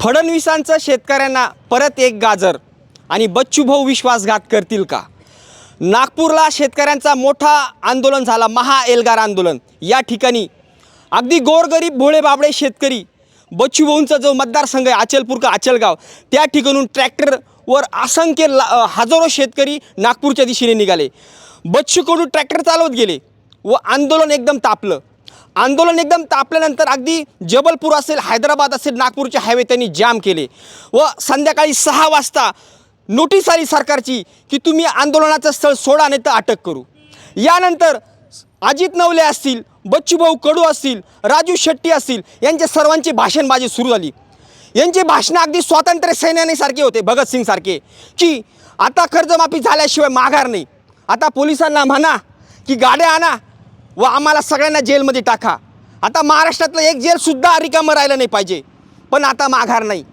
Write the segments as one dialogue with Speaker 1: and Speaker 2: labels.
Speaker 1: फडणवीसांचं शेतकऱ्यांना परत एक गाजर. आणि बच्चूभाऊ विश्वासघात करतील का? नागपूरला शेतकऱ्यांचा मोठा आंदोलन झाला महा एल्गार आंदोलन. या ठिकाणी अगदी गोरगरीब भोळे बाबडे शेतकरी बच्चूभाऊंचा जो मतदारसंघ आहे अचलपूर का अचलगाव त्या ठिकाणून ट्रॅक्टरवर असंख्य ला हजारो शेतकरी नागपूरच्या दिशेने निघाले. बच्चूकडून ट्रॅक्टर चालवत गेले व आंदोलन एकदम तापलं. आंदोलन एकदम तापल्यानंतर अगदी जबलपूर असेल हैदराबाद असेल नागपूरचे हायवे त्यांनी जाम केले. व संध्याकाळी सहा वाजता नोटीस आली सरकारची की तुम्ही आंदोलनाचं स्थळ सोडा नाही तर अटक करू. यानंतर अजित नवले असतील बच्चूभाऊ कडू असतील राजू शेट्टी असतील यांच्या सर्वांची भाषणबाजी सुरू झाली. यांचे भाषणं अगदी स्वातंत्र्य सैन्यानेसारखे होते भगतसिंगसारखे की आता कर्जमाफी झाल्याशिवाय माघार नाही. आता पोलिसांना म्हणा की गाड्या आणा व आम्हाला सगळ्यांना जेलमध्ये टाका. आता महाराष्ट्रातलं एक जेलसुद्धा रिकामं राहिलं नाही पाहिजे. पण आता माघार नाही.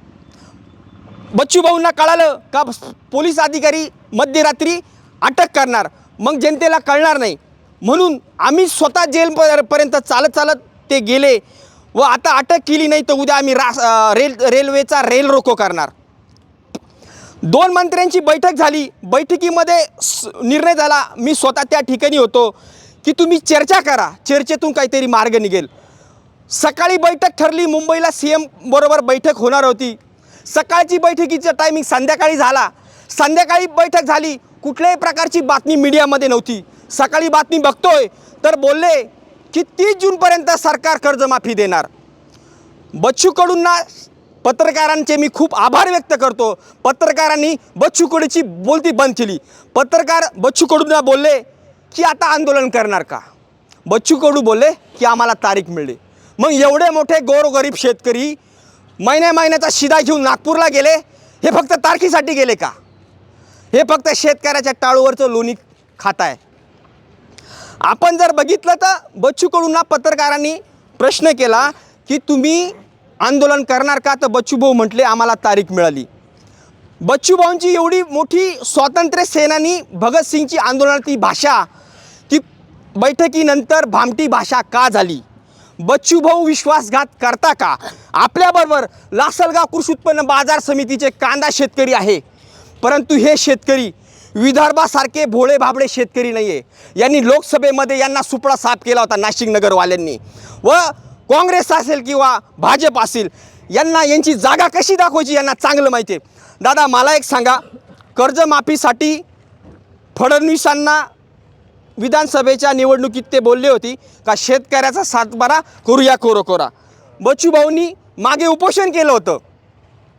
Speaker 1: बच्चू भाऊंना कळालं का पोलीस अधिकारी मध्यरात्री अटक करणार? मग जनतेला कळणार नाही. म्हणून आम्ही स्वतः जेलपर्यंत चालत चालत ते गेले व आता अटक केली नाही तर उद्या आम्ही रा रेल रेल्वेचा रेल रोको करणार. दोन मंत्र्यांची बैठक झाली. बैठकीमध्ये निर्णय झाला. मी स्वतः त्या ठिकाणी होतो. की तुम्ही चर्चा करा. चर्चेतून काहीतरी मार्ग निघेल. सकाळी बैठक ठरली मुंबईला सी एम बरोबर बैठक होणार होती. सकाळची बैठकीचं टायमिंग संध्याकाळी झाला. संध्याकाळी बैठक झाली. कुठल्याही प्रकारची बातमी मीडियामध्ये नव्हती. सकाळी बातमी बघतोय तर बोलले की तीस जूनपर्यंत सरकार कर्जमाफी देणार. बच्चू कडूंना पत्रकारांचे मी खूप आभार व्यक्त करतो. पत्रकारांनी बच्चू कडूची बोलती बंद केली. पत्रकार बच्चू कडूंना बोलले की आता आंदोलन करणार का? बच्चू कडू बोलले की आम्हाला तारीख मिळली. मग एवढे मोठे गोरगरीब शेतकरी महिन्या महिन्याचा शिदा घेऊन नागपूरला गेले हे फक्त तारखेसाठी गेले का? हे फक्त शेतकऱ्याच्या टाळूवरचं लोणी खात आहे आपण जर बघितलं तर बच्चू कडूंना पत्रकारांनी प्रश्न केला की तुम्ही आंदोलन करणार का? तर बच्चूभाऊ म्हटले आम्हाला तारीख मिळाली. बच्चूभाऊंची एवढी मोठी स्वातंत्र्य सेनानी भगतसिंगची आंदोलनातली भाषा बैठकीनंतर भामटी भाषा का झाली? बच्चूभाऊ विश्वासघात करता का? आपल्याबरोबर लासलगाव कृषी उत्पन्न बाजार समितीचे कांदा शेतकरी आहे. परंतु हे शेतकरी विदर्भासारखे भोळे भाबडे शेतकरी नाही आहे यांनी लोकसभेमध्ये यांना सुपडा साफ केला होता नाशिक नगरवाल्यांनी. व काँग्रेस असेल किंवा भाजप असेल यांना यांची जागा कशी दाखवायची यांना चांगलं माहिती आहे दादा मला एक सांगा. कर्जमाफीसाठी फडणवीसांना विधानसभेच्या निवडणुकीत ते बोलले होती का शेतकऱ्याचा सातबारा करूया कोरो कोरा बच्चू भाऊंनी मागे उपोषण केलं होतं.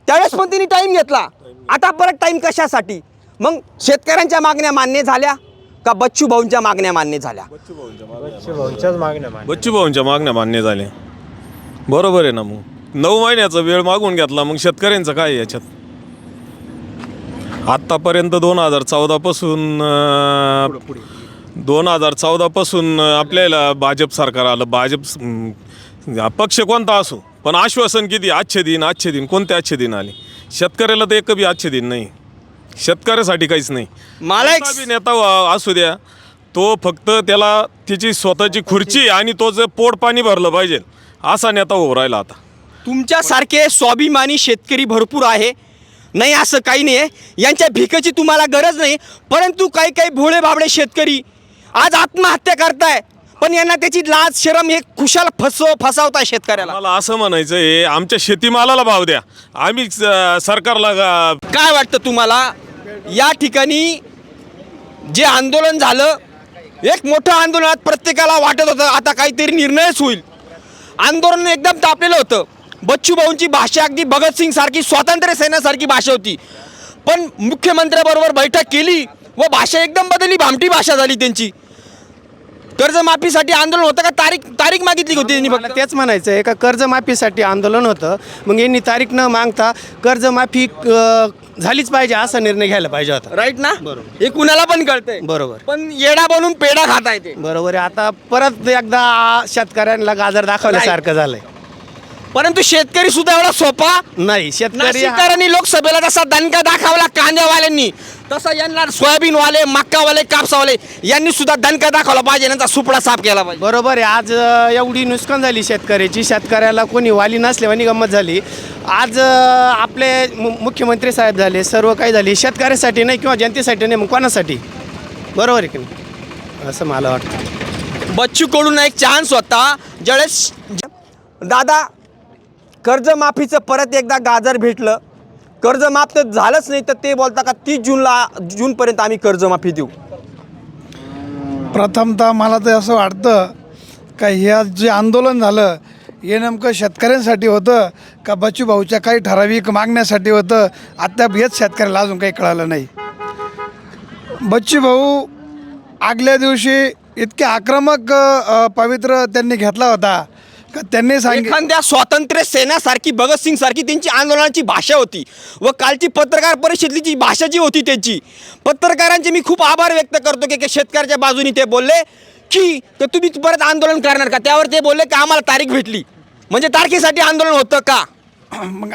Speaker 1: त्यावेळेस पण त्यांनी टाईम घेतला. आता परत टाईम कशासाठी? मग शेतकऱ्यांच्या मागण्या मान्य झाल्या का बच्चू भाऊंच्या मागण्या मान्य झाल्या?
Speaker 2: भाऊंच्याच मागण्या मान्य.
Speaker 3: बच्चू भाऊंच्या मागण्या मान्य झाल्या बरोबर आहे ना मग. नऊ महिन्याचा वेळ मागून घेतला मग शेतकऱ्यांचं काय आहे याच्यात? आत्तापर्यंत दोन हजार चौदापासून दोन हजार चौदापासून आपल्याला भाजप सरकार आलं. भाजप पक्ष कोणता असो पण आश्वासन किती? आजचे दिन आजचे दिन कोणते आजचे दिन आले? शेतकऱ्याला तर एक बी आजचे दिन नाही. शेतकऱ्यासाठी काहीच नाही.
Speaker 1: मला एक
Speaker 3: नेता असू द्या तो फक्त त्याला त्याची स्वतःची खुर्ची आणि तो जर पोट पाणी भरलं पाहिजे असा नेता उभं राहिला आता.
Speaker 1: तुमच्यासारखे स्वाभिमानी शेतकरी भरपूर आहे. नाही असं काही नाही आहे यांच्या भिकेची तुम्हाला गरज नाही परंतु काही काही भोळे भाबडे शेतकरी आज आत्महत्या करताय. पण यांना त्याची लाज शरम हे खुशाल फसव फसावताय शेतकऱ्याला.
Speaker 3: मला असं म्हणायचं आहे आमच्या शेतीमालाला भाव द्या. आम्ही स- सरकारला
Speaker 1: काय वाटतं तुम्हाला? या ठिकाणी जे आंदोलन झालं एक मोठं आंदोलनात प्रत्येकाला वाटत होतं आता काहीतरी निर्णयच होईल. आंदोलन एकदम तापलेलं होतं. बच्चू भाऊंची भाषा अगदी भगतसिंग सारखी स्वातंत्र्य सेनेसारखी भाषा होती. पण मुख्यमंत्र्याबरोबर बैठक केली व भाषा एकदम बदलली भामटी भाषा झाली त्यांची. कर्जमाफीसाठी आंदोलन होतं का? तारीख तारीख मागितली होती त्यांनी
Speaker 2: मला
Speaker 1: फक्त
Speaker 2: तेच म्हणायचं आहे का कर्जमाफीसाठी आंदोलन होतं मग यांनी तारीख न मागता कर्जमाफी अ, झालीच पाहिजे असा निर्णय घ्यायला पाहिजे होता.
Speaker 1: राईट ना? हे कुणाला पण कळतंय.
Speaker 2: बरोबर.
Speaker 1: पण येडा बनून पेढा खाता येते
Speaker 2: बरोबर आहे. आता परत एकदा शेतकऱ्यांना गाजर दाखवल्यासारखं झालंय.
Speaker 1: परंतु शेतकरी सुद्धा एवढा सोपा?
Speaker 2: नाही शेतकरी हा-
Speaker 1: नाशिककरांनी लोकसभेला तसा दणका दाखवला कांद्यावाल्यांनी. तसं यांना सोयाबीनवाले मक्कावाले कापसावाले यांनी सुद्धा दणका दाखवला पाहिजे यांचा सुपडा साफ केला पाहिजे.
Speaker 2: बरोबर आहे. आज अ, एवढी नुकसान झाली शेतकऱ्याची. शेतकऱ्याला कोणी वाली नसल्यावानी गंमत झाली. आज अ, आपले मु मुख्यमंत्री साहेब झाले सर्व काही झाले. शेतकऱ्यासाठी नाही किंवा जनतेसाठी नाही मग कोणासाठी? बरोबर आहे की नाही? असं मला वाटतं.
Speaker 1: बच्चू कडून एक चान्स होता. ज्यावेळेस दादा कर्जमाफीचं परत एकदा गाजर भेटलं. कर्जमाफ तर झालंच नाही तर ते बोलता का तीस जूनला जूनपर्यंत आम्ही कर्जमाफी देऊ?
Speaker 4: प्रथमतः मला तर असं वाटतं का हे जे आंदोलन झालं हे नेमकं शेतकऱ्यांसाठी होतं का बच्चू भाऊच्या काही ठराविक मागण्यासाठी होतं? अद्याप हेच शेतकऱ्याला अजून काही कळालं नाही. बच्चू भाऊ आगल्या दिवशी इतके आक्रमक पवित्र त्यांनी घेतला होता. का त्यांनी सांगितलं
Speaker 1: एखाद्या स्वातंत्र्य सेनासारखी भगतसिंग सारखी त्यांची आंदोलनाची भाषा होती व कालची पत्रकार परिषदेची जी भाषा जी होती त्यांची. पत्रकारांचे मी खूप आभार व्यक्त करतो की की शेतकऱ्याच्या बाजूनी ते बोलले की तर तुम्ही परत आंदोलन करणार का? त्यावर ते बोलले की आम्हाला तारीख भेटली. म्हणजे तारखेसाठी आंदोलन होतं का?
Speaker 4: मग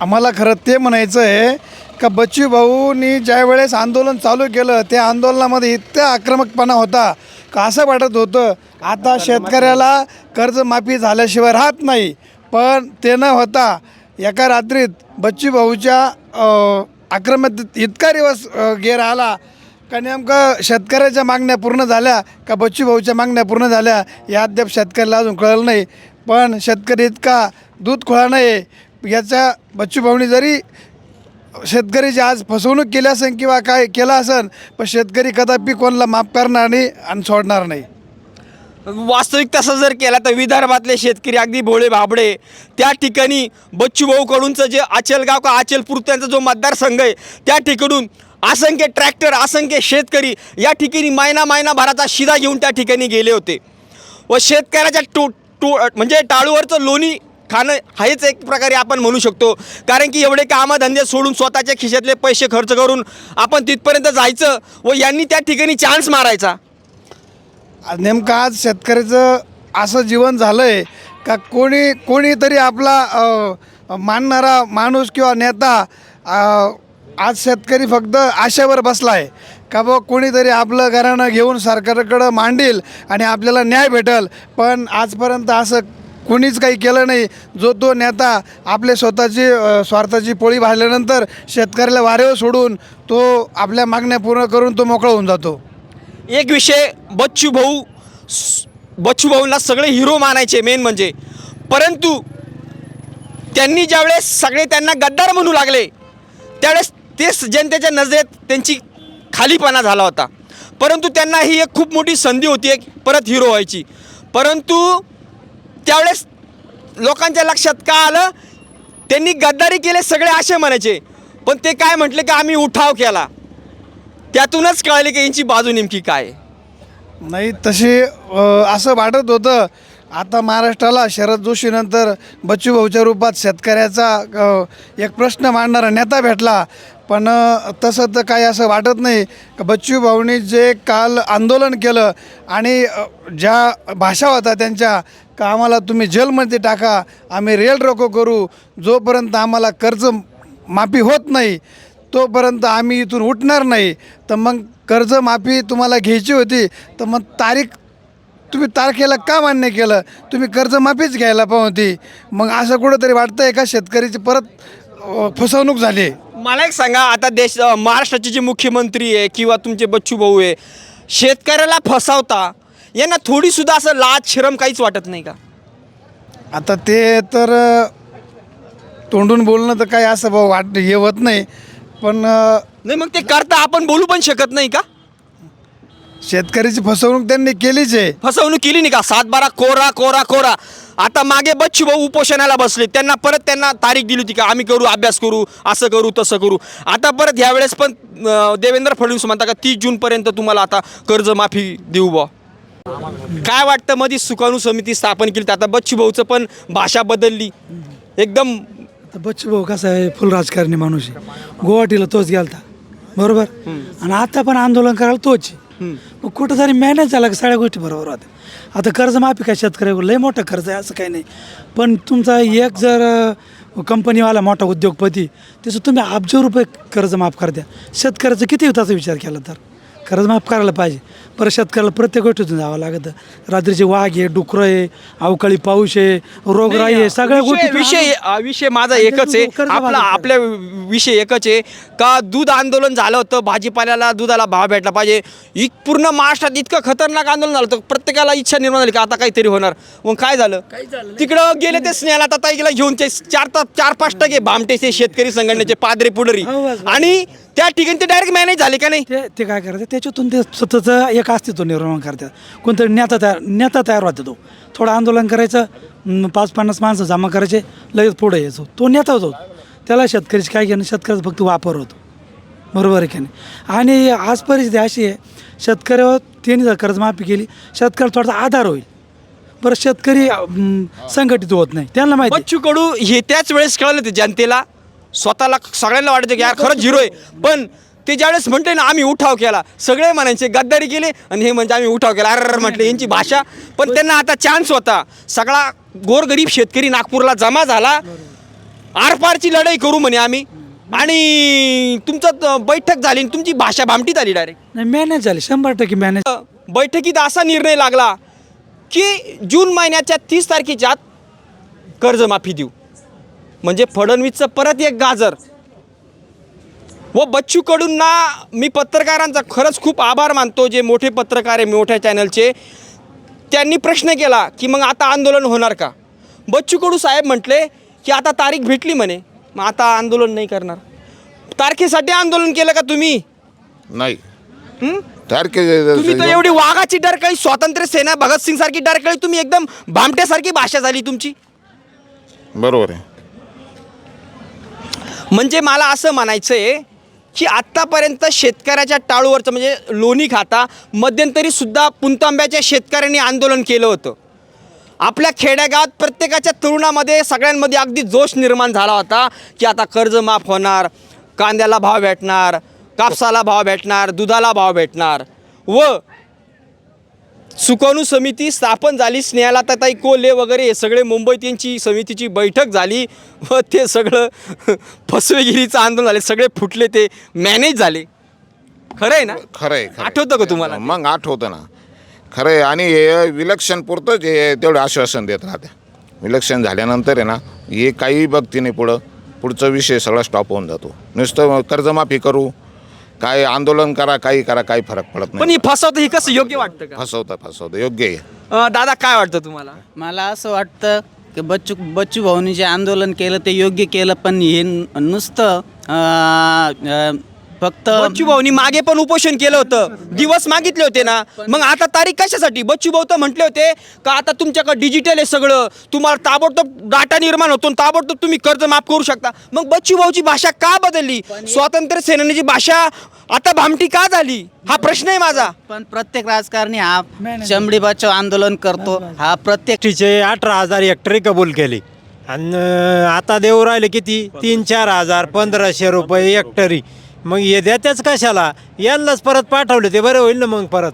Speaker 4: आम्हाला खरं ते म्हणायचं आहे का बच्चू भाऊनी ज्या वेळेस आंदोलन चालू केलं त्या आंदोलनामध्ये इतका आक्रमकपणा होता. का असं वाटत होतं? आता शेतकऱ्याला कर्जमाफी झाल्याशिवाय राहत नाही. पण ते न होता एका रात्रीत बच्चू भाऊच्या आक्रमक इतका दिवस गेर आला का नेमकं शेतकऱ्याच्या मागण्या पूर्ण झाल्या का बच्चू भाऊच्या मागण्या पूर्ण झाल्या या अद्याप शेतकऱ्याला अजून कळलं नाही. पण शेतकरी इतका दूध खोळा नाही याच्या बच्चू भाऊनी जरी शेतकरीची आज फसवणूक केली असेल किंवा काय केलं असेल पण शेतकरी कदापि कोणाला माफ करणार नाही आणि सोडणार नाही.
Speaker 1: वास्तविक तसं जर केला तर विदर्भातले शेतकरी अगदी भोळे भाबडे. त्या ठिकाणी बच्चूभाऊकडूनचं जे आचलगाव का आचलपूर त्यांचा जो मतदारसंघ आहे त्या ठिकाणून असंख्य ट्रॅक्टर असंख्य शेतकरी या ठिकाणी महिना महिना भराचा शिदा घेऊन त्या ठिकाणी गेले होते. व शेतकऱ्याच्या टो टो म्हणजे टाळूवरचं लोणी खाणं हेच एक प्रकारे आपण म्हणू शकतो. कारण की एवढे कामधंदे सोडून स्वतःच्या खिशातले पैसे खर्च करून आपण तिथपर्यंत जायचं व यांनी त्या ठिकाणी चान्स मारायचा.
Speaker 4: नेमकं आज शेतकऱ्याचं असं जीवन झालं आहे का कोणी कोणीतरी आपला मानणारा माणूस किंवा नेता आज शेतकरी फक्त आशेवर बसला आहे का बा कोणीतरी आपलं घराणं घेऊन सरकारकडं मांडील आणि आपल्याला न्याय भेटेल. पण आजपर्यंत असं कुणीच काही केलं नाही. जो तो नेता आपले स्वतःची स्वार्थाची पोळी भाजल्यानंतर शेतकऱ्याला वारेवर सोडून तो आपल्या मागण्या पूर्ण करून तो मोकळा होऊन जातो.
Speaker 1: एक विषय बच्चू भाऊ बच्चू भाऊंना सगळे हिरो मानायचे मेन म्हणजे. परंतु त्यांनी ज्यावेळेस सगळे त्यांना गद्दार म्हणू लागले त्यावेळेस तेच जनतेच्या नजरेत त्यांची खालीपणा झाला होता. परंतु त्यांना ही एक खूप मोठी संधी होती एक परत हिरो व्हायची. परंतु त्यावेळेस लोकांच्या लक्षात का आलं? त्यांनी गद्दारी केले सगळे असे म्हणायचे. पण ते काय म्हटले की आम्ही उठाव केला. त्यातूनच कळले की यांची बाजू नेमकी काय
Speaker 4: नाही तशी असं वाटत होतं. आता महाराष्ट्राला शरद जोशीनंतर बच्चूभाऊच्या रूपात शेतकऱ्याचा एक प्रश्न मांडणारा नेता भेटला. पण तसं तर काही असं वाटत नाही. बच्चू भाऊनी जे काल आंदोलन केलं आणि ज्या भाषा होता त्यांच्या का आम्हाला तुम्ही जेलमध्ये टाका आम्ही रेल रोको करू जोपर्यंत आम्हाला कर्ज माफी होत नाही तोपर्यंत आम्ही इथून उठणार नाही. तर मग कर्जमाफी तुम्हाला घ्यायची होती तर मग तारीख तुम्ही तारखेला का मान्य केलं? तुम्ही कर्जमाफीच घ्यायला पाहती मग असं कुठंतरी वाटतं आहे का शेतकरीची परत फसवणूक झाली? आहे
Speaker 1: मला एक सांगा आता देश महाराष्ट्राचे जे मुख्यमंत्री आहे किंवा तुमचे बच्चू भाऊ आहे शेतकऱ्याला फसावता यांना थोडीसुद्धा असं लाज शरम काहीच वाटत नाही का?
Speaker 4: आता ते तर तोंडून बोलणं तर काही असं भाऊ वाट हे होत नाही. पण
Speaker 1: नाही मग ते करता आपण बोलू पण शकत नाही का?
Speaker 4: शेतकऱ्याची फसवणूक त्यांनी केलीच आहे.
Speaker 1: फसवणूक केली नाही का? सात बारा कोरा कोरा कोरा. आता मागे बच्चू भाऊ उपोषणाला बसले. त्यांना परत त्यांना तारीख दिली होती का आम्ही करू अभ्यास करू असं करू तसं करू. आता परत ह्यावेळेस पण अं, देवेंद्र फडणवीस म्हणता का तीस जूनपर्यंत तुम्हाला आता कर्जमाफी देऊ बा काय वाटतं मध्ये सुकाणू समिती स्थापन केली तर आता बच्चू भाऊचं पण भाषा बदलली. एकदम
Speaker 5: तर बच्चू भाऊ कसा आहे फुल राजकारणी माणूस आहे. गुवाहाटीला तोच गेलता. बरोबर? आणि आता पण आंदोलन करायला तोच आहे. मग कुठं जरी मॅनेज झाला की सगळ्या गोष्टी बरोबर होत्या. आता कर्जमाफी काय शेतकऱ्यावर लय मोठं कर्ज आहे असं काही नाही. पण तुमचा एक जर कंपनीवाला मोठा उद्योगपती त्याचं तुम्ही अब्ज रुपये कर्ज माफ करत्या. शेतकऱ्याचं किती होताचा विचार केला तर? कर्ज माफ करायला पाहिजे. परत शेतकऱ्याला प्रत्येक गोष्टीतून जावं लागतं. रात्रीचे वाघ आहे डुकरं आहे अवकाळी पाऊस आहे रोगराई आहे सगळ्या गोष्टी
Speaker 1: विषय विषय माझा एकच आहे. आपला आपल्या विषय एकच आहे. का दूध आंदोलन झालं होतं भाजीपाल्याला दुधाला भाव भेटला पाहिजे. इ पूर्ण महाराष्ट्रात इतकं खतरनाक आंदोलन झालं होतं. प्रत्येकाला इच्छा निर्माण झाली का आता काहीतरी होणार. मग काय झालं? तिकडं गेले ते स्नेहाला ताईला घेऊन ते चार चार पाच टक्के. भामटेचे शेतकरी संघटनेचे पादरी पुढरी. आणि त्या ठिकाणी ते डायरेक्ट मॅनेज झाले का नाही?
Speaker 5: ते ते काय करतात त्याच्यातून ते स्वतःचं एक अस्तित्व निर्माण करतात. कोणतरी नेता तयार नेता तयार होता तो. थोडं आंदोलन करायचं म, पाच पन्नास माणसं जमा करायचे लगेच पुढे यायचो. तो नेता होतो त्याला शेतकऱ्याची काय घेणं शेतकऱ्याचा फक्त वापर होतो. बरोबर आहे की नाही? आणि आज परिस्थिती अशी आहे शेतकऱ्यावर त्यांनी जर कर्जमाफी केली शेतकऱ्याला थोडासा आधार होईल. बरं शेतकरी अं, संघटित होत नाही. त्यांना माहिती.
Speaker 1: बच्चू कडू हे त्याच वेळेस कळलं ते जनतेला. स्वतःला सगळ्यांना वाटायचं की यार खरंच झिरो आहे. पण ते ज्यावेळेस म्हणते ना आम्ही उठाव केला. सगळे म्हणायचे गद्दारी केली आणि हे म्हणजे आम्ही उठाव केला. अरे म्हटले यांची भाषा. पण त्यांना आता चान्स होता. सगळा गोरगरीब शेतकरी नागपूरला जमा झाला. आरपारची लढाई करू म्हणे आम्ही. आणि तुमचं बैठक झाली आणि तुमची भाषा भामटीत आली डायरेक्ट
Speaker 5: नाही मॅनेज झाली. शंभर टक्के मॅनेज
Speaker 1: बैठकीत असा निर्णय लागला की जून महिन्याच्या तीस तारखेच्या आत कर्जमाफी देऊ. म्हणजे फडणवीसचं परत एक गाजर. व बच्चू कडूंना मी पत्रकारांचा खरंच खूप आभार मानतो जे मोठे पत्रकार आहे मोठ्या चॅनलचे. त्यांनी प्रश्न केला की मग आता आंदोलन होणार का? बच्चू कडू साहेब म्हटले की आता तारीख भेटली म्हणे. मग आता आंदोलन नाही करणार. तारखेसाठी आंदोलन केलं का तुम्ही?
Speaker 6: नाही.
Speaker 1: हं?
Speaker 6: तारखे
Speaker 1: तुम्ही तर एवढी वाघाची डरकळी स्वातंत्र्य सेना भगतसिंग सारखी डरकळी तुम्ही एकदम भामट्यासारखी भाषा झाली तुमची.
Speaker 6: बरोबर आहे.
Speaker 1: म्हणजे मला असं म्हणायचं आहे की आत्तापर्यंत शेतकऱ्याच्या टाळूवरचं म्हणजे लोणी खाता मध्यंतरीसुद्धा पुंतांब्याच्या शेतकऱ्यांनी आंदोलन केलं होतं. आपल्या खेड्यागावात प्रत्येकाच्या तरुणामध्ये सगळ्यांमध्ये अगदी जोश निर्माण झाला होता की आता कर्ज माफ होणार कांद्याला भाव भेटणार कापसाला भाव भेटणार दुधाला भाव भेटणार व सुकाणू समिती स्थापन झाली. स्नेहाला ताई कोल्हे वगैरे हे सगळे मुंबईत यांची समितीची बैठक झाली व ते सगळं फसवेगिरीचं आंदोलन झाले. सगळे फुटले ते मॅनेज झाले. खरं आहे ना?
Speaker 6: खरं आहे खरं आहे.
Speaker 1: आठवतं का तुम्हाला?
Speaker 6: मग आठवतं ना. खरं आहे आणि हे विलक्षण पुरतंच हे तेवढं आश्वासन देत राहते विलक्षण झाल्यानंतर आहे ना हे काही बघती नाही पुढं पुढचा विषय सगळा स्टॉप होऊन जातो. नुसतं कर्जमाफी करू काय आंदोलन करा काही करा काही फरक पडत
Speaker 1: पण
Speaker 6: नाही.
Speaker 1: ही फसवतं ही कसं? योग्य वाटतं का?
Speaker 6: फसवतं फसवतं. योग्य आहे.
Speaker 1: अं, दादा काय वाटतं तुम्हाला?
Speaker 7: मला असं वाटतं की बच्चू बच्चू भाऊनी जे आंदोलन केलं ते योग्य केलं पण हे नुसतं अं, अं, फक्त
Speaker 1: बच्चू भाऊनी मागे पण उपोषण केलं होतं. दिवस मागितले होते ना. मग आता तारीख कशासाठी? बच्चू भाऊ तर म्हटले होते का आता तुमच्याकडे डिजिटल आहे सगळं. तुम्हाला ताबडतोब डाटा निर्माण होतो ताबडतोब तुम्ही कर्ज माफ करू शकता. मग बच्चू भाऊची भाषा का बदलली? स्वातंत्र्य सेनानीची भाषा आता भामटी का झाली? हा प्रश्न आहे माझा.
Speaker 7: पण प्रत्येक राजकारणी हा चमडी बचाव आंदोलन करतो. हा प्रत्येक
Speaker 8: तिचे अठरा हजार हेक्टरी कबूल केली. आणि आता देऊ राहिले किती? तीन चार हजार पंधराशे रुपये हेक्टरी मग हे देत्याच कशाला? यांनाच परत पाठवले ते बरं होईल ना मग परत?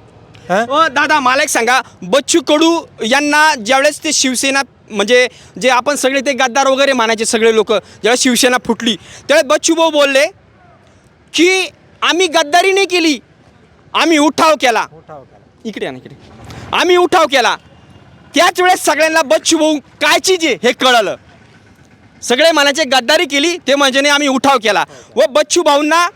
Speaker 8: हा?
Speaker 1: अ, दादा मला एक सांगा. बच्चू कडू यांना ज्यावेळेस ते शिवसेना म्हणजे जे आपण सगळे ते गद्दार वगैरे मानायचे सगळे लोक ज्यावेळेस शिवसेना फुटली त्यावेळेस बच्चू भाऊ बोलले की आम्ही गद्दारी नाही केली. आम्ही उठाव केला. इकडे या ना इकडे. आम्ही उठाव केला. त्याच वेळेस सगळ्यांना बच्चू भाऊ काय चीज आहे हे कळलं. सगळे मनाचे गद्दारी केली ते म्हणजे आम्ही उठाव केला. व बच्चू भाऊंना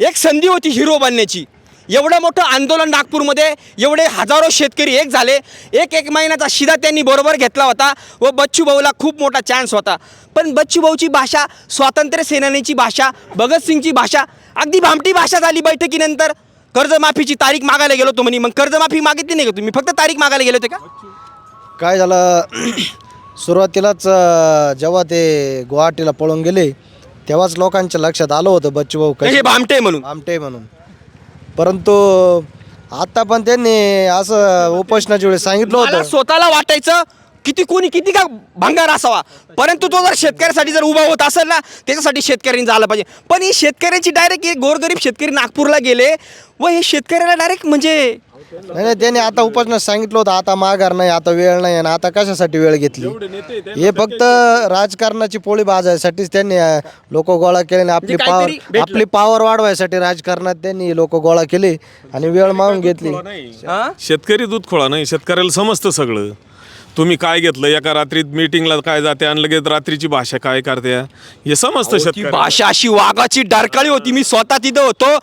Speaker 1: एक संधी होती हिरो बनण्याची. एवढं मोठं आंदोलन नागपूरमध्ये एवढे हजारो शेतकरी एक झाले. एक एक महिन्याचा शिदा त्यांनी बरोबर घेतला होता व बच्चू भाऊला खूप मोठा चान्स होता. पण बच्चू भाऊची भाषा स्वातंत्र्य सेनानीची भाषा भगतसिंगची भाषा अगदी भामटी भाषा झाली बैठकीनंतर. कर्जमाफीची तारीख मागायला गेलो होतो म्हणे मग कर्जमाफी मागितली नाही का तुम्ही? फक्त तारीख मागायला गेले होते का?
Speaker 9: काय झालं? सुरुवातीलाच अं, जेव्हा ते गुवाहाटीला पळून गेले तेव्हाच लोकांच्या लक्षात आलं होतं बच्चू भाऊ
Speaker 1: हे भामटे म्हणून.
Speaker 9: आमटे म्हणून. परंतु आता पण त्यांनी असं उपोषणाच्या वेळेस सांगितलं
Speaker 1: मला
Speaker 9: होतं.
Speaker 1: स्वतःला वाटायचं किती कोणी किती का भंगार असावा परंतु तो जर शेतकऱ्यासाठी जर उभा होत असेल ना त्याच्यासाठी शेतकऱ्यांनी झालं पाहिजे पण ही शेतकऱ्याची डायरेक्ट गोरगरीब शेतकरी नागपूरला गेले व हे शेतकऱ्याला डायरेक्ट म्हणजे
Speaker 9: नाही नाही त्यांनी आता उपासना सांगितलं होतं आता माघार नाही आता वेळ नाही आणि आता कशासाठी वेळ घेतली हे फक्त राजकारणाची पोळी बाजायसाठीच त्यांनी लोक गोळा केले आणि आपली
Speaker 1: म्हणजे
Speaker 9: पावर
Speaker 1: भेटलं.
Speaker 9: आपली पावर वाढवायसाठी राजकारणात त्यांनी लोक गोळा केले आणि वेळ मागून घेतली
Speaker 1: हा?
Speaker 3: शेतकरी दूध खोळा नाही शेतकऱ्याला समजतं सगळं तुम्ही काय घेतलं? एका रात्रीत मीटिंगला काय जाते आणि लगेच रात्रीची भाषा काय करते? हे समजतं
Speaker 1: ती
Speaker 3: शेतकरी
Speaker 1: भाषा अशी वाघाची डरकाळी होती. मी स्वतः तिथं होतो.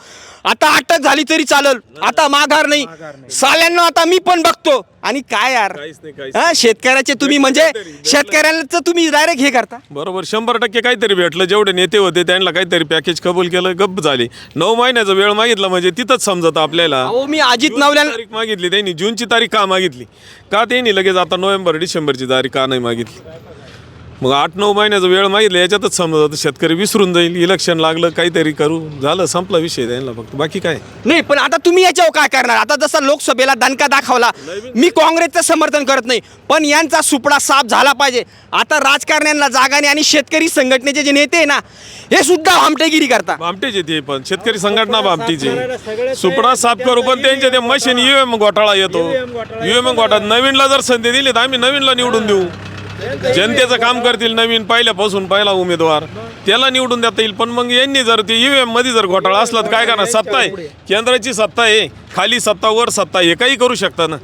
Speaker 1: आता अटक झाली तरी चालल. आता माघार नाही. साल्यांना आता मी पण बघतो. आणि काय यार?
Speaker 3: काहीच नाही, काहीच
Speaker 1: हा शेतकऱ्याचे तुम्ही म्हणजे शेतकऱ्यांचं तुम्ही डायरेक्ट हे करता.
Speaker 3: बरोबर शंभर टक्के काहीतरी भेटलं. जेवढे नेते होते त्यांना काहीतरी पॅकेज कबूल केलं गप्प झाली. नऊ महिन्याचा वेळ मागितला म्हणजे तिथंच समजत आपल्याला.
Speaker 1: अहो मी अजित नवल्या
Speaker 3: तारीख मागितली त्यांनी जूनची तारीख का मागितली? का त्यांनी लगेच आता नोव्हेंबर डिसेंबरची तारीख का नाही मागितली? मग आठ नऊ महिन्याचा वेळ मागितला याच्यातच समजत शेतकरी विसरून जाईल इलेक्शन लागलं काहीतरी करू झालं संपला विषय त्यांना फक्त. बाकी काय?
Speaker 1: नाही पण आता तुम्ही याच्यावर काय करणार? आता जसा लोकसभेला दणका दाखवला मी काँग्रेसचं समर्थन करत नाही पण यांचा सुपडा साफ झाला पाहिजे. आता राजकारण्यांना जागाने आणि शेतकरी संघटनेचे जे नेते आहे ना हे सुद्धा आमटेगिरी करता
Speaker 3: भामटेचे ते पण. शेतकरी संघटना भामटीचे सुपडा साफ करू पण त्यांच्या ते मशीन युएम घोटाळा येतो. युएम घोटाळा नवीनला जर संधी दिली तर आम्ही नवीनला निवडून देऊ. जनतेचं काम करतील नवीन पहिल्यापासून पहिला उमेदवार. त्याला निवडून देता येईल. पण मग यांनी जर ते युएममध्ये जर घोटाळा असला तर काय करणार? सत्ता आहे. केंद्राची सत्ता आहे. खाली सत्ता वर सत्ता हे काही करू शकता ना?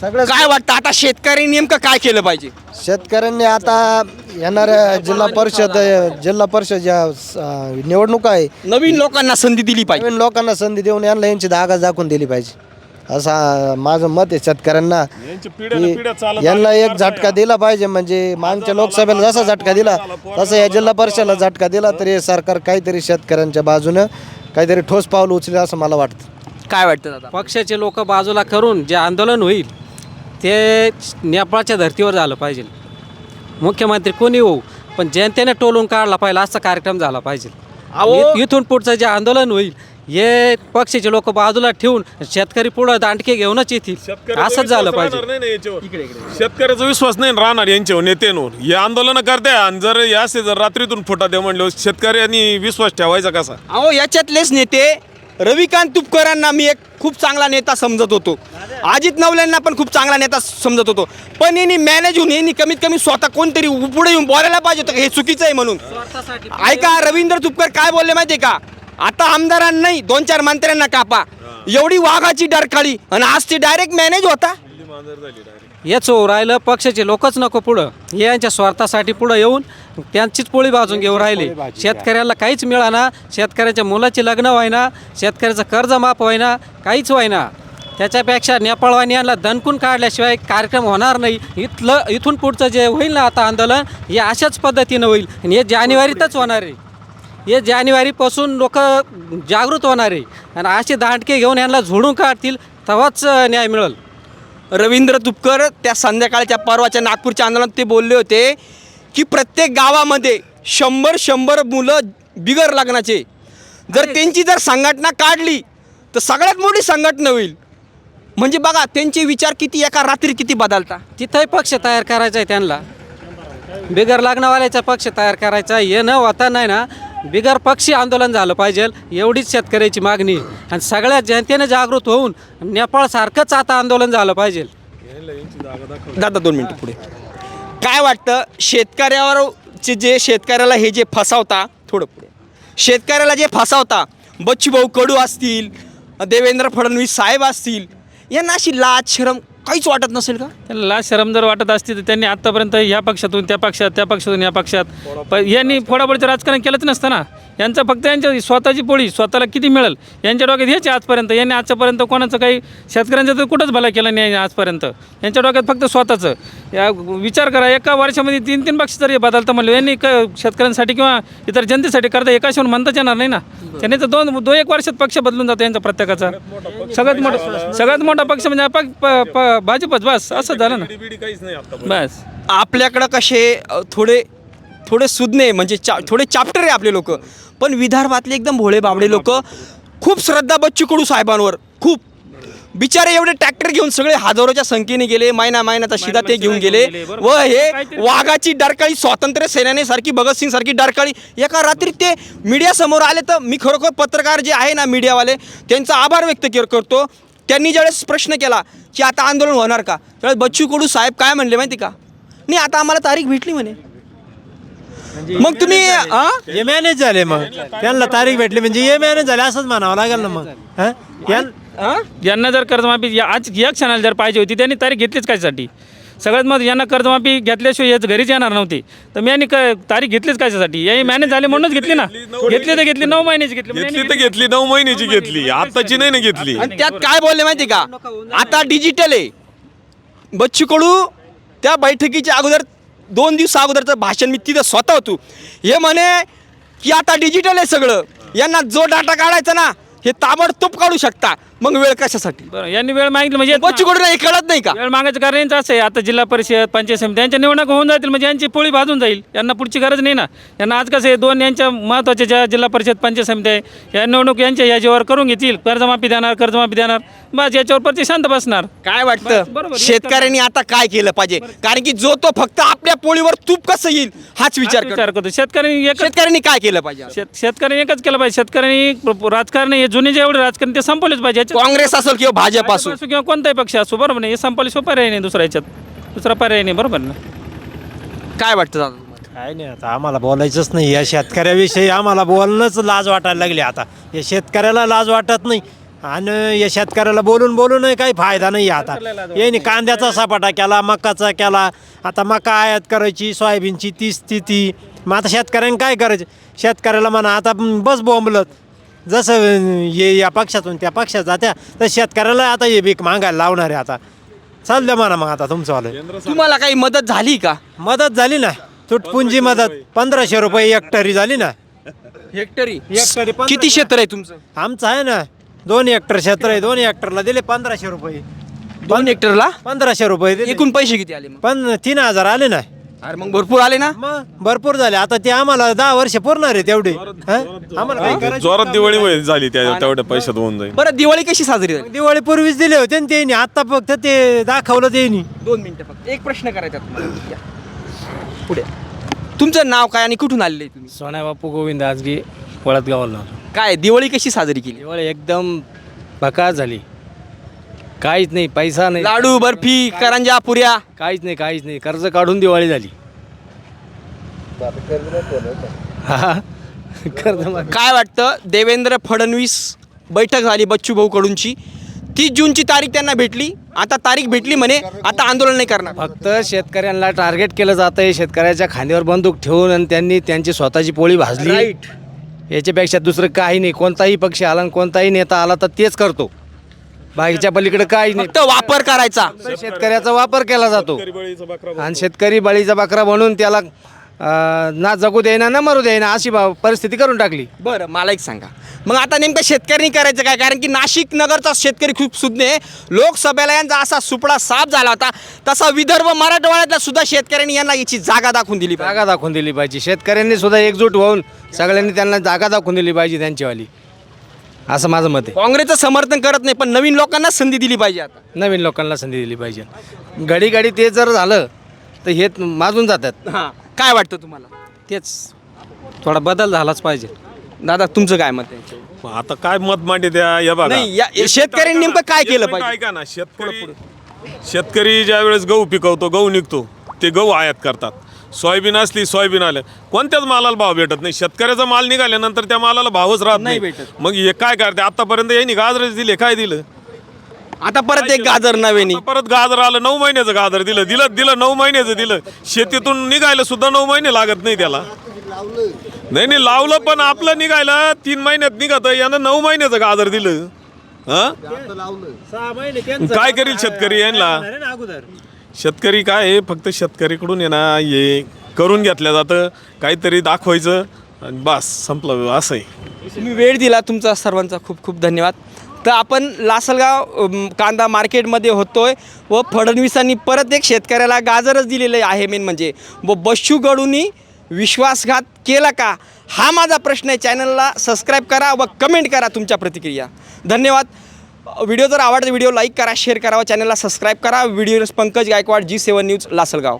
Speaker 9: सगळं
Speaker 1: काय वाटतं? आता शेतकरी नेमकं काय केलं पाहिजे?
Speaker 9: शेतकऱ्यांनी आता येणाऱ्या जिल्हा परिषद जिल्हा परिषद ज्या अं, निवडणुका आहे
Speaker 1: नवीन लोकांना संधी दिली पाहिजे.
Speaker 9: नवीन लोकांना संधी देऊन यांना यांची धागा दाखवून दिली पाहिजे. असा माझं मत आहे शेतकऱ्यांना
Speaker 3: यांची पिढ्यानं पिढ्या
Speaker 9: की
Speaker 3: चालत
Speaker 9: यांना एक झटका दिला पाहिजे. म्हणजे मागच्या लोकसभेला जसा झटका दिला तसा या जिल्हा परिषदेला झटका दिला तरी हे सरकार काहीतरी शेतकऱ्यांच्या बाजूनं काहीतरी ठोस पाऊल उचलेल असं मला वाटतं.
Speaker 1: काय वाटतं दादा?
Speaker 10: पक्षाचे लोक बाजूला करून जे आंदोलन होईल ते नेपाळच्या धर्तीवर झालं पाहिजे. मुख्यमंत्री कोणी होऊ पण जनतेने टोलून काढला पाहिजे असा कार्यक्रम झाला पाहिजे.
Speaker 1: अहो.
Speaker 10: इथून पुढचं जे आंदोलन होईल हे पक्षाचे लोक बाजूला ठेवून शेतकरी पुढं दांडके घेऊनच येतील.
Speaker 3: शेतकऱ्याचा
Speaker 10: असंच झालं
Speaker 3: विश्वास
Speaker 10: पाहिजे.
Speaker 3: राहणार नाही ना याच्यावर. शेतकऱ्याचा विश्वास नाही राहणार यांच्यावर नेत्यांवर. हे आंदोलन करते आणि जर हे असे जर रात्रीतून फुटा दे म्हणले शेतकऱ्यांनी विश्वास ठेवायचा कसा?
Speaker 1: अहो याच्यातलेच नेते रविकांत तुपकरांना मी एक खूप चांगला नेता समजत होतो. अजित नवल्यांना पण खूप चांगला नेता समजत होतो. पण यांनी मॅनेज होऊन यांनी कमीत कमी स्वतः कोणतरी पुढे येऊन बोलायला पाहिजे होतं हे चुकीचं आहे म्हणून. ऐका रवींद्र तुपकर काय बोलले माहितीये का? आता आमदारांना नाही दोन चार मंत्र्यांना कापा. एवढी वाघाची डरकाळी. आणि आज ती डायरेक्ट मॅनेज होता
Speaker 10: हेच हो राहिलं पक्षाचे लोकच नको पुढं. हे यांच्या स्वार्थासाठी पुढं येऊन त्यांचीच पोळी बाजून घेऊन राहिले. शेतकऱ्याला काहीच मिळाना शेतकऱ्याच्या मुलाचे लग्न व्हायना शेतकऱ्याचं कर्ज माफ व्हायना काहीच व्हायना. त्याच्यापेक्षा नेपाळवाणी यांना दणकून काढल्याशिवाय कार्यक्रम होणार नाही. इथलं इथून पुढचं जे होईल ना आता आंदोलन हे अशाच पद्धतीनं होईल. आणि हे जानेवारीतच होणार आहे. हे जानेवारीपासून लोक जागृत होणार आहे. आणि असे दांडके घेऊन यांना झोडून काढतील तेव्हाच न्याय मिळेल.
Speaker 1: रवींद्र तुपकर त्या संध्याकाळच्या परवाच्या नागपूरच्या आंदोलनात ते बोलले होते की प्रत्येक गावामध्ये शंभर शंभर मुलं बिगर लग्नाचे. जर त्यांची जर संघटना काढली तर सगळ्यात मोठी संघटना होईल. म्हणजे बघा त्यांचे विचार किती एका रात्री किती बदलता?
Speaker 10: तिथंही पक्ष तयार करायचा आहे त्यांना. बिगर लग्नवाल्याचा पक्ष तयार करायचा आहे. हे न होता नाही ना बिगर पक्षी आंदोलन झालं पाहिजे. एवढीच शेतकऱ्याची मागणी. आहे. आणि सगळ्या जनतेने जागृत होऊन नेपाळसारखंच आता आंदोलन झालं पाहिजे.
Speaker 1: दादा दोन मिनटं पुढे. काय वाटतं शेतकऱ्यावरचे जे शेतकऱ्याला हे जे फसावता थोडं पुढे. शेतकऱ्याला जे फसावता बच्चूभाऊ कडू असतील देवेंद्र फडणवीस साहेब असतील यांना अशी लाज शरम काहीच वाटत नसेल का?
Speaker 11: त्यांना लाज शरम जर वाटत असती तर त्यांनी आत्तापर्यंत ह्या पक्षातून त्या पक्षात त्या पक्षातून या पक्षात. पण यांनी फोडाफोडीचं राजकारण केलंच नसतं ना. यांचं फक्त यांच्या स्वतःची पोळी स्वतःला किती मिळेल? यांच्या डोक्यात हेच आहे आजपर्यंत. यांनी आजच्यापर्यंत कोणाचं काही शेतकऱ्यांचं तर कुठंच भला केलं नाही आजपर्यंत. यांच्या डोक्यात फक्त स्वतःचं. या विचार करा एका वर्षामध्ये तीन तीन पक्ष जर बदलतं म्हणलं यांनी क शेतकऱ्यांसाठी किंवा इतर जनतेसाठी करता एकाशिवाय म्हणताच येणार नाही ना. त्यांनी तर दोन दोन एक वर्षात पक्ष बदलून जातो यांचा प्रत्येकाचा. सगळ्यात मोठा सगळ्यात मोठा पक्ष म्हणजे अपा- प- प- भाजपच बस असं झालं ना.
Speaker 3: काहीच नाही आता
Speaker 11: बस.
Speaker 1: आपल्याकडं कसे अ, थोडे थोडे सुज्ञे म्हणजे चा थोडे चाप्टर आहे आपले लोक. पण विदर्भातले एकदम भोळे बाबडे लोक खूप श्रद्धा बच्चू कडू साहेबांवर खूप. बिचारे एवढे ट्रॅक्टर घेऊन सगळे हजारोच्या संख्येने गेले महिना महिन्याचा शिदा ते घेऊन गेले. व हे वाघाची डरकाळी स्वातंत्र्य सेनानी सारखी भगतसिंग सारखी डरकाळी एका रात्री ते मीडिया समोर आले तर मी खरोखर पत्रकार जे आहे ना मीडियावाले त्यांचा आभार व्यक्त के- करतो. त्यांनी ज्यावेळेस प्रश्न केला की आता आंदोलन होणार का? त्यावेळेस बच्चू कडू साहेब काय म्हणले माहिती का? नाही आता आम्हाला तारीख भेटली म्हणे. मग तुम्ही हा?
Speaker 8: हे मॅनेज झाले मग. त्यांना तारीख भेटली म्हणजे हे मॅनेज झाले असंच म्हणावं लागेल ना मग. हं? यां-
Speaker 1: हा?
Speaker 11: यांना जर कर्जमाफी या- आज या क्षणाला जर पाहिजे होती त्यांनी तारीख घेतलीच कशासाठी? सगळ्यात मग यांना कर्जमाफी घेतल्याशिवाय याच घरीच येणार नव्हती. तर मी यांनी क- तारीख घेतलीच कशासाठी याही मॅनेज झाले म्हणूनच घेतली ना. घेतली तर घेतली नऊ महिन्याची घेतली.
Speaker 3: घेतली तर घेतली. नऊ महिन्याची घेतली. आत्ताची नाही ना घेतली.
Speaker 1: आणि त्यात काय बोलले माहिती का? आता डिजिटल आहे. बच्चू कडू त्या बैठकीच्या अगोदर दोन दिवसा अगोदरचं भाषण मी तिथं स्वतः होतो. हे म्हणे की आता डिजिटल आहे सगळं. यांना जो डाटा काढायचा ना हे ताबडतोब काढू शकता. मग वेळ कशासाठी?
Speaker 11: बरं यांनी वेळ मागितली म्हणजे
Speaker 1: बच्चू हे कळत नाही का?
Speaker 11: वेळ मागायचं कारण यांचं असं आहे आता जिल्हा परिषद पंचायत समिती यांच्या निवडणूक होऊन जातील म्हणजे यांची पोळी भाजून जाईल यांना पुढची गरज नाही ना. यांना आज कसं आहे दोन यांच्या महत्त्वाच्या ज्या जिल्हा परिषद पंचायत समिती आहे या निवडणूक यांच्या याच्यावर करून घेतील कर्जमाफी देणार कर्जमाफी देणार बस याच्यावर परत शांत बसणार.
Speaker 1: काय वाटतं?
Speaker 11: बरोबर.
Speaker 1: शेतकऱ्यांनी आता काय केलं पाहिजे? कारण की जो तो फक्त आपल्या पोळीवर तूप कसं येईल हाच विचार करतो.
Speaker 11: विचार करतो. शेतकऱ्यांनी एकच
Speaker 1: शेतकऱ्यांनी काय केलं पाहिजे?
Speaker 11: शेत शेतकऱ्यांनी एकच केलं पाहिजे. शेतकऱ्यांनी राजकारण हे जुने जे एवढे राजकारण ते संपवलेच पाहिजे. याच्यात-
Speaker 1: काँग्रेस असेल किंवा भाजप असो.
Speaker 11: असो किंवा कोणताही पक्ष असो बरोबर नाही हे संपवल्याशिवाय पर्याय नाही दुसऱ्या याच्यात. दुसरा पर्याय नाही बरोबर ना?
Speaker 1: काय वाटतं दादा तुम्हाला?
Speaker 8: काय नाही आता आम्हाला बोलायचंच नाही. या शेतकऱ्याविषयी आम्हाला बोलणंच लाज वाटायला लागली आता. या शेतकऱ्याला लाज वाटत नाही. आणि या शेतकऱ्याला बोलून बोलून काही फायदा नाही आता. यांनी कांद्याचा सपाटा केला मकाचा केला. आता मका आयात करायची सोयाबीनची ती स्थिती मग आता शेतकऱ्यांनी काय करायचं? शेतकऱ्याला म्हणा आता बस बोंबलत. जसं ये या पक्षातून त्या पक्षात जात्या तर शेतकऱ्याला आता हे बीक मागायला लावणार आहे आता. चाललं म्हणा मग आता तुमचं वालं.
Speaker 1: तुम्हाला काही मदत झाली का?
Speaker 8: मदत झाली ना. तुटपुंजी मदत पंधराशे रुपये हेक्टरी झाली ना.
Speaker 1: हेक्टरी?
Speaker 8: हेक्टरी पंधरा-
Speaker 1: किती क्षेत्र आहे तुमचं?
Speaker 8: आमचं आहे ना दोन हेक्टर क्षेत्र आहे. दोन हेक्टरला दिले पंधराशे रुपये.
Speaker 1: दोन हेक्टरला?
Speaker 8: पंधराशे रुपये दिले.
Speaker 1: एकूण पैसे किती आले मग?
Speaker 8: पण तीन हजार आले ना.
Speaker 1: अरे मग भरपूर आले ना?
Speaker 8: मग? भरपूर झाले. आता ते आम्हाला दहा वर्ष पुरणार आहे तेवढे हं? आम्हाला करायचं
Speaker 3: जोरात दिवाळी झाली त्या तेवढ्या पैशात होऊन जाईल.
Speaker 1: बरं दिवाळी कशी साजरी झाली?
Speaker 8: दिवाळी पूर्वीच दिले होते ना त्यांनी. आता फक्त ते दाखवलं त्यांनी.
Speaker 1: दोन मिनिटं फक्त. एक प्रश्न करायचा तुम्हाला. या. पुढे. तुमचं नाव काय आणि कुठून आलेले तुम्ही?
Speaker 10: सोन्या बापू गोविंद आजगी वळत गावाला
Speaker 1: काय दिवाळी कशी साजरी केली?
Speaker 10: दिवाळी एकदम बकास झाली. काहीच नाही पैसा नाही.
Speaker 1: लाडू बर्फी करंजा पुऱ्या.
Speaker 10: काहीच नाही काहीच नाही. कर्ज काढून दिवाळी झाली. हा कर्ज माफ-
Speaker 1: काय वाटतं? देवेंद्र फडणवीस बैठक झाली बच्चू भाऊ कडूंची तीस जूनची तारीख त्यांना भेटली. आता तारीख भेटली म्हणे आता आंदोलन नाही करणार.
Speaker 10: फक्त शेतकऱ्यांना टार्गेट केलं जातं आहे शेतकऱ्याच्या खांद्यावर बंदूक ठेवून आणि त्यांनी त्यांची स्वतःची पोळी भाजली. याच्यापेक्षा दुसरं काही नाही. कोणताही पक्ष आला आणि कोणताही नेता आला तर तेच करतो. बाकीच्या पलीकडे काही नाही.
Speaker 1: फक्त वापर करायचा.
Speaker 10: शेतकऱ्याचा वापर केला जातो. आणि शेतकरी बळीचा बकरा म्हणून त्याला अं, ना जगू देईना ना मरू देईना अशी भाव- परिस्थिती करून टाकली.
Speaker 1: बरं मला एक सांगा. मग आता नेमकं शेतकऱ्यांनी करायचं काय? कारण की नाशिक नगरचा शेतकरी खूप सुज्ञ आहे. लोकसभेला यांचा असा सुपडा साफ झाला होता. तसा विदर्भ मराठवाड्यातल्या सुद्धा शेतकऱ्यांनी यांना याची जागा दाखवून दिली पाहिजे.
Speaker 10: जागा दाखवून दिली पाहिजे. शेतकऱ्यांनी सुद्धा एकजूट होऊन सगळ्यांनी त्यांना जागा दाखवून दिली पाहिजे त्यांचीवाली. असं माझं मत आहे.
Speaker 1: काँग्रेसचं समर्थन करत नाही पण नवीन लोकांना संधी दिली पाहिजे आता.
Speaker 10: नवीन लोकांना संधी दिली पाहिजे. घडी घडी ते जर झालं तर हे माजून जातात.
Speaker 1: हां. काय वाटतं तुम्हाला?
Speaker 10: तेच. थोडा बदल झालाच पाहिजे.
Speaker 1: दादा तुमचं काय मत आहे?
Speaker 3: आता काय मत मांडी द्या या बघा.
Speaker 1: नाही, या- या शेतकऱ्यांनी नेमकं काय केलं पाहिजे?
Speaker 3: ऐका ना. शेतकरी शेतकरी ज्या वेळेस गहू पिकवतो गहू निघतो ते गहू आयात करतात. सोयाबीन असली सोयाबीन आलं. कोणत्याच मालाला भाव भेटत नाही. शेतकऱ्याचा माल निघाल्यानंतर त्या मालाला भावच राहत
Speaker 1: नाही भेटत.
Speaker 3: मग हे काय करते? आतापर्यंत यांनी गाजरच दिले. काय दिलं?
Speaker 1: आता परत एक गाजर नव्याने.
Speaker 3: आता परत गाजर आलं नऊ महिन्याचं गाजर दिलं दिलं दिलं नऊ महिन्याचं दिलं. शेतीतून निघायला सुद्धा नऊ महिने लागत नाही त्याला. नाही नाही लावलं पण आपलं निघायला तीन महिन्यात निघत. यानं नऊ महिन्याचं गाजर दिलं. हा? काय करील शेतकरी यांना?
Speaker 8: अगोदर.
Speaker 3: शेतकरी काय आहे? फक्त शेतकरीकडून आहे ना हे करून घेतलं जातं. काहीतरी दाखवायचं आणि बस संपलं. असं आहे.
Speaker 1: तुम्ही वेळ दिला तुमचा सर्वांचा. खूप खूप धन्यवाद. तर आपण लासलगाव अम, कांदा मार्केटमध्ये होतोय व फडणवीसांनी परत एक शेतकऱ्याला गाजरच दिलेलं आहे मेन म्हणजे. व बच्चू कडूंनी विश्वासघात केला का? हा माझा प्रश्न आहे. चॅनलला सबस्क्राईब करा व कमेंट करा तुमच्या प्रतिक्रिया. धन्यवाद. व्हिडिओ जर आवडला व्हिडिओ लाईक करा शेअर करा चॅनलला सबस्क्राईब करा. Video Pankaj Gaikwad ji seven news Lasalgaon.